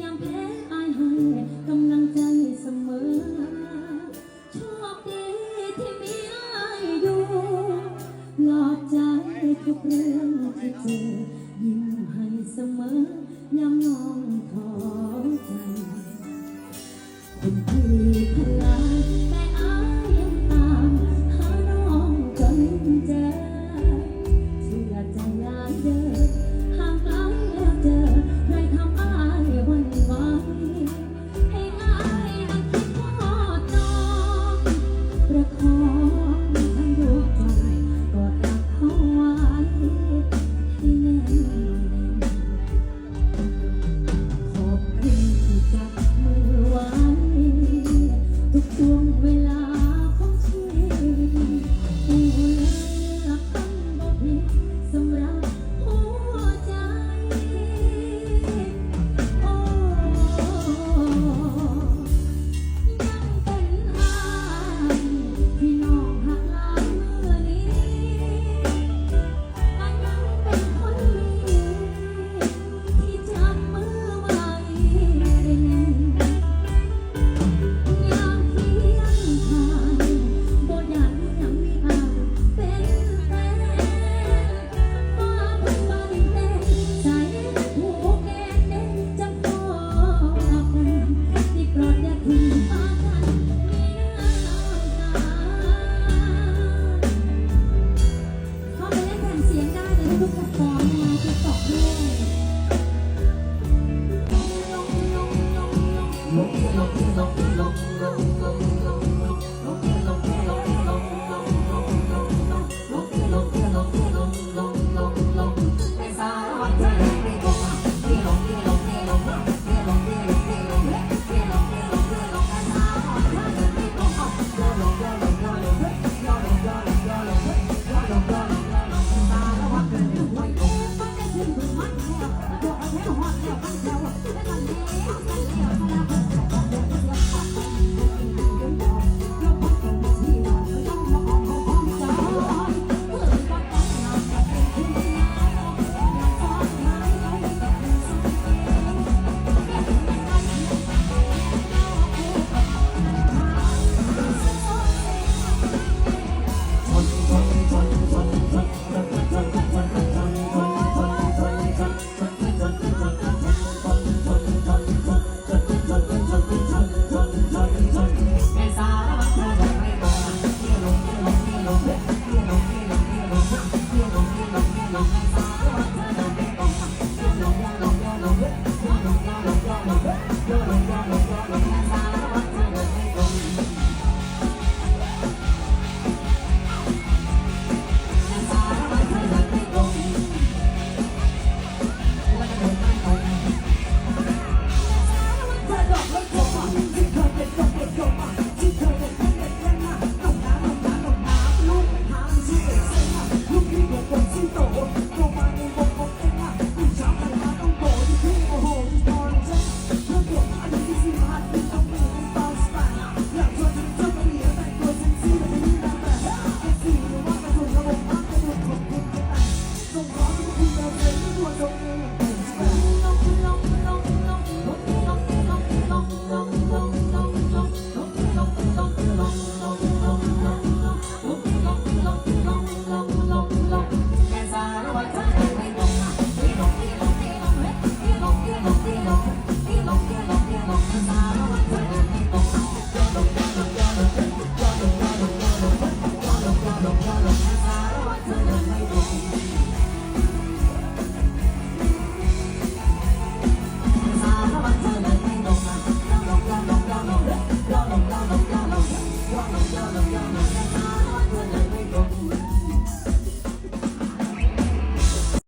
ยามแพ้อายหายกำลังใจเสมอ โชคดีที่มีอายอยู่หลอกใจทุกเรื่องที่เจอ ยิ้มให้เสมอยามนองขอใจคนที่พลาดแต่ no, no, no. เ